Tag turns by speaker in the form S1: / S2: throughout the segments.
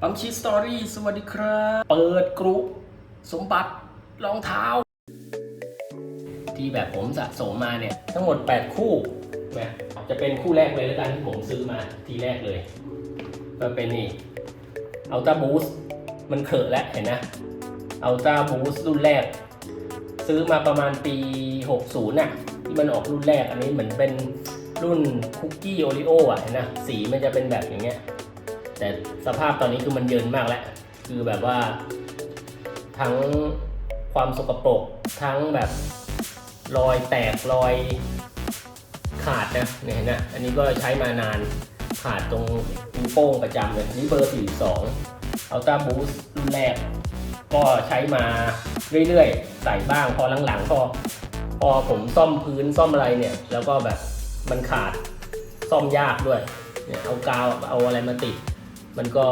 S1: ปั๊มชีสตอรี่สวัสดีครับ เปิดกรุ๊ปสมบัติรองเท้า ที่แบบผมสะสมมาเนี่ย ทั้งหมด 8 คู่นะจะเป็นคู่แรกเลยแล้วกันที่ผมซื้อมาทีแรกเลย ก็เป็นนี่อัลต้าบูสมันเขอะแล้วเห็นนะอัลต้าบูสรุ่นแรก ซื้อมาประมาณปี 60น่ะที่มันออกรุ่นแรกอันนี้เหมือนเป็นรุ่นคุกกี้โอริโออะเห็นนะสีมันจะเป็นแบบอย่างเงี้ย แต่สภาพตอนนี้คือมันเยินมากแล้ว คือแบบว่า ทั้งความสกปรกทั้งแบบรอยแตกรอยขาดนะเนี่ยนนะอันนี้ก็ใช้มานานขาดตรงนิ้วโป้งประจำเลยนี่เบอร์42 Ultra Boost รุ่นแรก ก็ใช้มาเรื่อยๆ ใส่บ้างพอหลังๆพอพอผมซ่อมพื้นซ่อมอะไรเนี่ย แล้วก็แบบมันขาดซ่อมยากด้วยเนี่ยเอากาวเอาอะไรมาติด มันก็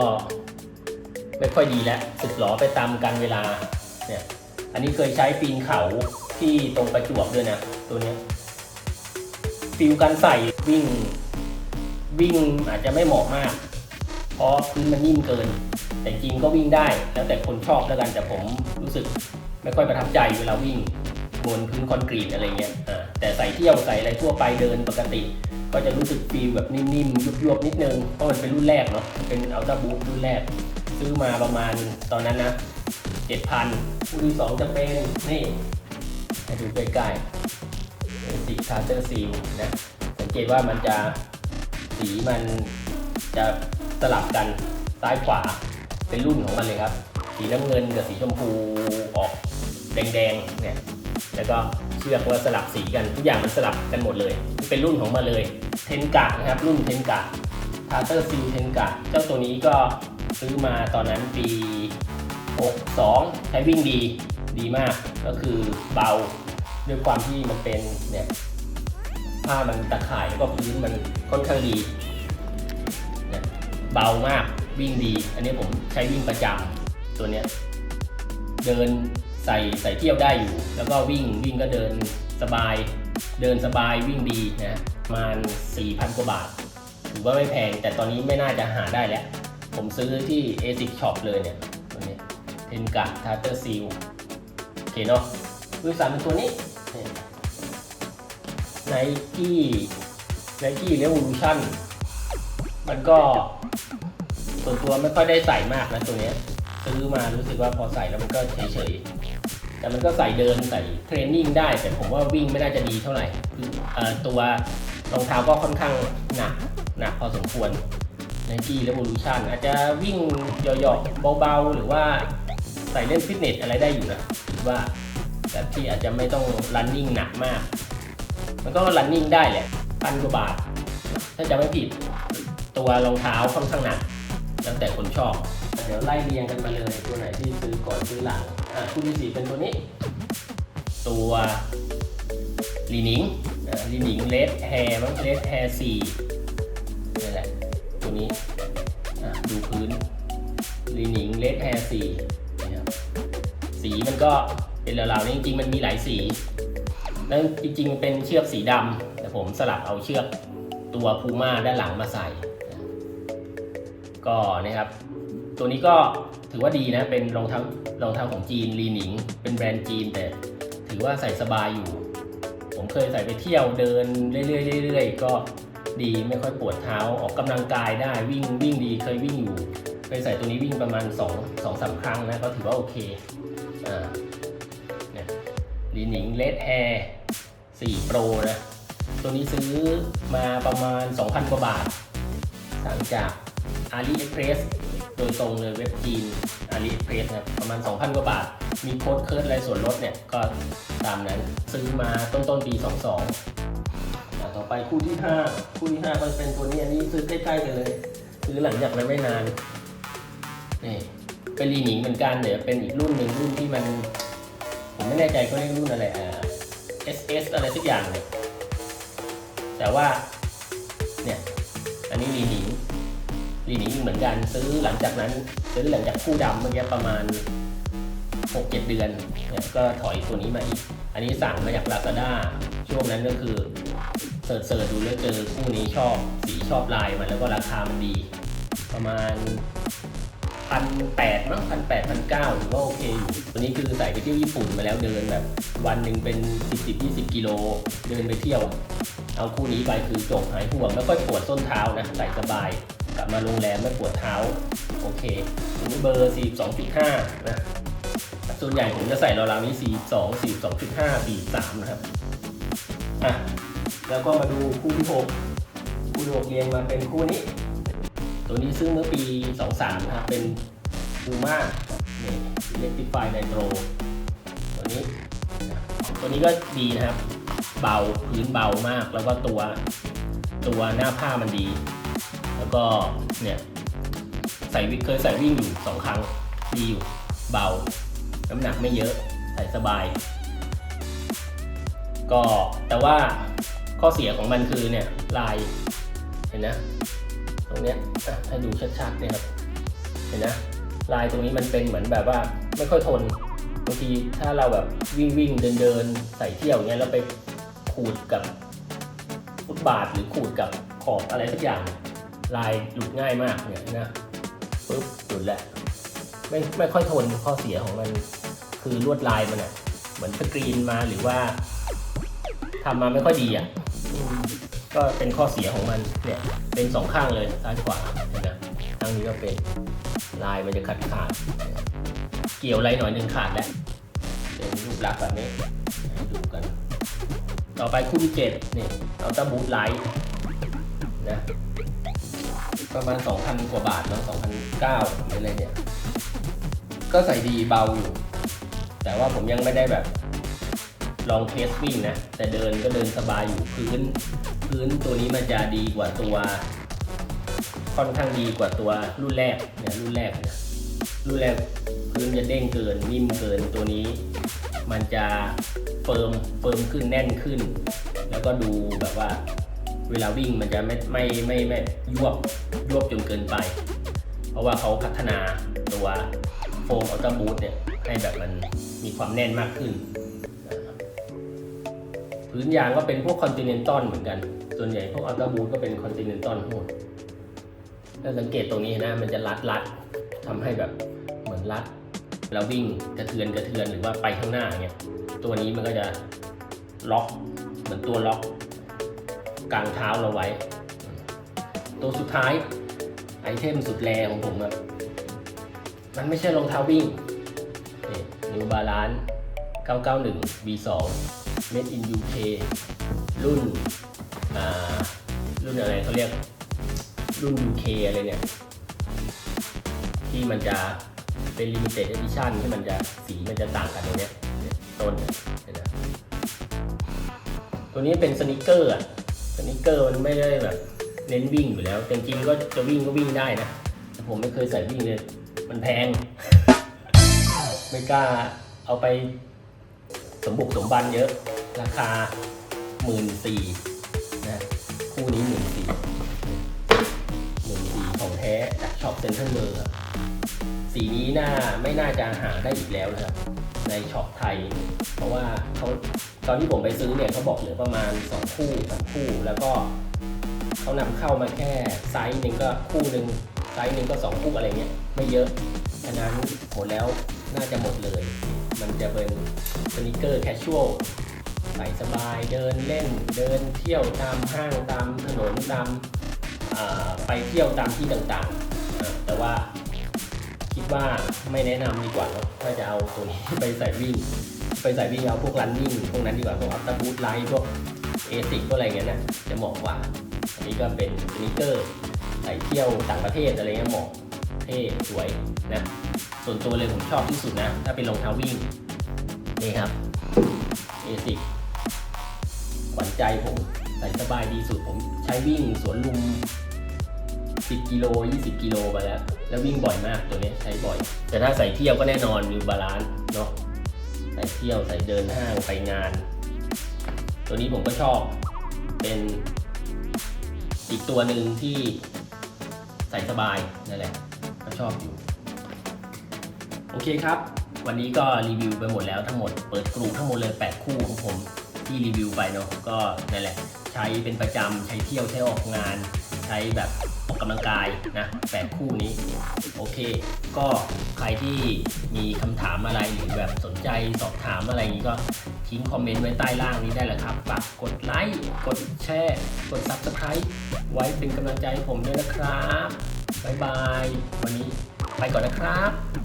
S1: ไม่ค่อยดีแล้วสึกหลอไปตามกันเวลาเนี่ยอันนี้เคยใช้ปีนเขาที่ตรงประจวบด้วยนะ ตัวนี้ฟิลการใส่วิ่ง วิ่งอาจจะไม่เหมาะมาก เพราะพื้นมันนิ่มเกิน แต่จริงก็วิ่งได้ แล้วแต่คนชอบแล้วกันแต่ผมรู้สึกไม่ค่อยประทับใจเวลาวิ่งบนพื้นคอนกรีตอะไรเงี้ยแต่ใส่เที่ยวใส่อะไรทั่วไปเดินปกติ ก็จะรู้สึกฟีลแบบนิ่มๆยุบๆนิดนึงเพราะมันเป็นรุ่นแรกเนาะเป็นอัลต a าบูรุ่นแรก ซื้อมาประมาณตอนนั้นนะเจ็ดพันรุ่นที่สองจะเป็นนี่ให้ดูใกล้ๆสีคาร์เตอร์ซีลนะสังเกตว่ามันจะสีมันจะสลับกันซ้ายขวาเป็นรุ่นของมันเลยครับ สีน้ำเงินกับสีชมพูออกแดงๆเนี่ยแล้วก็เชือกว่าสลับสีกันทุกอย่างมันสลับกันหมดเลย เป็นรุ่นของมันเลย เทนกะนะครับ รุ่นเทนกะทาร์เตอร์ซิลเทนกะเจ้าตัวนี้ก็ซื้อมาตอนนั้นปี 62 ใช้วิ่งดีดีมาก ก็คือเบาด้วยความที่มันเป็นเนี่ยผ้ามันตะข่ายแล้วก็พื้นมันค่อนข้างดีเนี่ยเบามากวิ่งดี อันนี้ผมใช้วิ่งประจำตัวเนี้ยเดินใส่ใส่เที่ยวได้อยู่ แล้วก็วิ่งวิ่งก็เดินสบาย เดินสบายวิ่งดีนะประมาณ 4,000 กว่าบาท ถือว่าไม่แพง แต่ตอนนี้ไม่น่าจะหาได้แล้ว ผมซื้อที่ ASIC Shop เลยเนี่ยตัวนี้เทนกะทาร์เตอร์ซีลโอเคเนาะมือสามเป็นตัวนี้ไนกี้ไนกี้เรว o ลูชั่นมันก็ส่วนตัวไม่ค่อยได้ใส่มากนะตัวเนี้ยซื้อมารู้สึกว่าพอใส่แล้วมันก็เฉยๆ แต่มันก็ใส่เดินใส่เทรนนิ่งได้ แต่ผมว่าวิ่งไม่น่าจะดีเท่าไหร่คือตัวรองเท้าก็ค่อนข้างหนักหนักพอสมควร Nike Revolution อาจจะวิ่งหยาะๆเบาๆ หรือว่าใส่เล่นฟิตเนสอะไรได้อยู่นะว่าแต่ที่อาจจะไม่ต้อง running หนักมาก มันก็ running ได้แหละพันกว่าบาท ถ้าจะไม่ผิดตัวรองเท้าค่อนข้างหนักแล้วแต่คนชอบ เดี๋ยวไล่เรียงกันมาเลยตัวไหนที่ซื้อก่อนซื้อหลัง อะคู่ที่สี่เป็นตัวนี้ ตัวลีนิงลีนิงเลดแฮร์มั้งเลดแฮร์สี่นี่แหละ ตัวนี้อะดูพื้นลีนิงเลดแฮร์สี่นี่ครับสีมันก็เป็นราวๆนี้จริงๆ มันมีหลายสี แล้วจริงๆ เป็นเชือกสีดำแต่ผมสลับเอาเชือกตัวพูม่าด้านหลังมาใส่ ก็นะครับ ตัวนี้ก็ ถือว่าดีนะ เป็นรองเท้ารองเท้าของจีนลีหนิง เป็นแบรนด์จีนแต่ ถือว่าใส่สบายอยู่ ผมเคยใส่ไปเที่ยวเดินเรื่อยๆเรื่อยๆก็ดีไม่ค่อยปวดเท้าออกกำลังกายได้วิ่งวิ่งดีเคยวิ่งอยู่ เคยใส่ตัวนี้วิ่งประมาณ2 2 3ครั้งนะก็ถือว่าโอเคอ่าเนี่ยลีหนิงเลดแอร์4 Pro นะตัวนี้ซื้อมาประมาณ 2,000 กว่าบาทสั่งจาก AliExpress โด ยตรงเลยเว็บจีน AliExpress นะครับประมาณ 2,000 กว่าบาท มีโค้ดเคิร์ดอะไรส่วนลดเนี่ยก็ตามนั้น ซื้อมาต้นต้นๆปี 22อะต่อไปคู่ที่ 5 คู่ที่5ก็จะเป็นตัวนี้อันนี้ซื้อใกล้ๆกันเลย ซื้อหลังจากนั้นไม่นานนี่เป็นลีหนิงเหมือนกันเดี๋ยวเป็นอีกรุ่นหนึ่งรุ่นที่มัน ผมไม่แน่ใจเขาเรียกรุ่นอะไรอ่า SS อะไรสักอย่างเนี่ยแต่ว่าเนี่ยอันนี้ลีหนิง ลีนิงเหมือนกันซื้อหลังจากนั้น ซื้อหลังจากคู่ดำเมื่อกี้ประมาณ 6-7 เดือนเนี่ยก็ถอยตัวนี้มาอีก อันนี้สั่งมาจาก Lazada ช่วงนั้นก็คือเสิร์ชเสิร์ชดูแล้วเจอคู่นี้ชอบสีชอบลายมันแล้วก็ราคามันดี ประมาณพันแปดมั้งพันแปดพันเก้าถือว่าโอเคอยู่ตัวนี้คือใส่ไปเที่ยวญี่ปุ่นมาแล้วเดินแบบ วันหนึ่งเป็นสิบสิบยี่สิบกิโลเดินไปเที่ยว เอาคู่นี้ไปคือจบหายห่วงไม่ค่อยปวดส้นเท้านะใส่สบาย กลับมาโรงแรมไม่ปวดเท้า โอเคตัวนี้เบอร์ 42.5 นะ ส่วนใหญ่ผมจะใส่ราวๆนี้ 42 42.5 43 นะครับ อะ แล้วก็มาดูคู่ที่ 6 คู่ที่6เรียงมาเป็นคู่นี้ ตัวนี้ซึ่งเมื่อปี 23 นะครับ เป็น Puma นี่ Electrify Nitro ตัวนี้ ตัวนี้ก็ดีนะครับ เบาพื้นเบามากแล้วก็ตัวตัวหน้าผ้ามันดี แล้วก็เนี่ยใส่วิเคยใส่วิ่งอยู่สองครั้งดีอยู่เบา น้ำหนักไม่เยอะใส่สบาย ก็แต่ว่าข้อเสียของมันคือเนี่ยลายเห็นนะตรงเนี้ยอะให้ดูชัดๆเนี่ยครับเห็นนะลายตรงนี้มันเป็นเหมือนแบบว่าไม่ค่อยทนบางทีถ้าเราแบบวิ่งวิ่งเดินเดินใส่เที่ยวเงี้ยแล้วไปขูดกับฟุตบาทหรือขูดกับขอบอะไรสักอย่าง ลายหลุดง่ายมากเนี่ยนะปุ๊บหลุดแหละไม่ไม่ค่อยทนข้อเสียของมันคือลวดลายมันอะเหมือนสกรีนมาหรือว่าทำมาไม่ค่อยดีอะก็เป็นข้อเสียของมันเนี่ยเป็นสองข้างเลยซ้ายขวาเห็นนะข้างนี้ก็เป็นลายมันจะขาดขาด เกี่ยวอะไรหน่อยหนึ่งขาดแล้วเป็นรูปลักษณ์แบบนี้ดูกัน ต่อไปคู่ที่เจ็ดนี่เอาตาบูทไลท์นะ ประมาณ 2,000 กว่าบาทเนาะ2,009ออะไรเนี่ย ก็ใส่ดีเบาอยู่ แต่ว่าผมยังไม่ได้แบบ ลองเทสวิ่งนะ แต่เดินก็เดินสบายอยู่พื้น พื้นตัวนี้มันจะดีกว่าตัว ค่อนข้างดีกว่าตัวรุ่นแรกเนี่ยรุ่นแรกนะรุ่นแรกพื้นจะเด้งเกินนิ่มเกินตัวนี้ มันจะเฟิร์มเฟิร์มขึ้นแน่นขึ้น แล้วก็ดูแบบว่า เวลาวิ่งมันจะไม่ไม่ไม่ไม่ยวบยวบจนเกินไป เพราะว่าเขาพัฒนาตัวโฟมอัลตร้าบูทเนี่ยให้แบบมันมีความแน่นมากขึ้น พื้นยางก็เป็นพวกคอนติเนนตัลเหมือนกัน ส่วนใหญ่พวกอัลตร้าบูทก็เป็นคอนติเนนตัลทั้งหมดถ้าสังเกตตรงนี้นะมันจะรัดรัดทำให้แบบเหมือนรัดแล้ววิ่งกระเทือนกระเทือนหรือว่าไปข้างหน้าเงี้ยตัวนี้มันก็จะล็อกเหมือนตัวล็อก กลางเท้าเราไว้ ตัวสุดท้ายไอเทมสุดแรงของผมอะมันไม่ใช่รองเท้าวิ่งนี่ New Balance 991 V2 Made in UK รุ่นอ่ารุ่นอะไรเขาเรียก รุ่น UK อะไรเนี่ย ที่มันจะเป็น Limited Edition ที่มันจะสีมันจะต่างกันตรงเนี้ยต้นเนี่ยตัวนี้เป็นสนิเกอร์อะ สนิเกอร์มันไม่ได้แบบเน้นวิ่งอยู่แล้ว แต่จริงๆก็จะวิ่งก็วิ่งได้นะ แต่ผมไม่เคยใส่วิ่งเลย มันแพง ไม่กล้าเอาไปสมบุกสมบันเยอะ ราคาหมื่นสี่นะคู่นี้หมื่นสี่หมื่นสี่ของแท้จากช็อปเซ็นทรัลเวิร์ครับสีนี้น่าไม่น่าจะหาได้อีกแล้วนะครับในช็อปไทย เพราะว่าเขา ตอนที่ผมไปซื้อเนี่ยเขาบอกเหลือประมาณ 2 คู่สามคู่แล้วก็เขานำเข้ามาแค่ไซส์หนึ่งก็คู่หนึ่งไซส์หนึ่งก็ 2 คู่อะไรเงี้ยไม่เยอะฉะนั้นหมดแล้วน่าจะหมดเลย มันจะเป็นสนิเกอร์แคชชวลใส่สบายเดินเล่นเดินเที่ยวตามห้างตามถนนตามไปเที่ยวตามที่ต่างๆ แต่ว่าคิดว่าไม่แนะนำดีกว่าเนอะถ้าจะเอาตัวนี้ไปใส่วิ่ง ไปใส่วิ่งเอาพวกรันนิ่งพวกนั้นดีกว่าพวกอัพตาบูทไลท์พวกเอซิกพวกอะไรเงี้ยนะจะเหมาะกว่า อันนี้ก็เป็นสนิเกอร์ใส่เที่ยวต่างประเทศอะไรเงี้ยเหมาะเท่สวยนะส่วนตัวเลยผมชอบที่สุดนะ ถ้าเป็นรองเท้าวิ่งนี่ครับเอซิกขวัญใจผมใส่สบายดีสุดผมใช้วิ่งสวนลุม 10 กิโล 20 กิโลไปแล้ว แล้ววิ่งบ่อยมากตัวนี้ใช้บ่อย แต่ถ้าใส่เที่ยวก็แน่นอนนิวบาลานซ์เนาะ ใส่เที่ยวใส่เดินห้างไปงาน ตัวนี้ผมก็ชอบเป็นอีกตัวหนึ่งที่ใส่สบายนั่นแหละก็ชอบอยู่ โอเคครับ วันนี้ก็รีวิวไปหมดแล้วทั้งหมดเปิดกลุ่มทั้งหมดเลย 8 คู่ของผมที่รีวิวไปเนาะก็นั่นแหละ ใช้เป็นประจำใช้เที่ยวใช้ออกงาน ใช้แบบ กกำลังกายนะแปดคู่นี้ โอเค ก็ใครที่มีคำถามอะไรหรือแบบสนใจสอบถามอะไรอย่างนี้ก็ทิ้งคอมเมนต์ไว้ใต้ล่างนี้ได้เลยครับฝากกดไลค์กดแชร์กด Subscribe ไว้เป็นกำลังใจให้ผมด้วยนะครับบ๊ายบาย วันนี้ไปก่อนนะครับ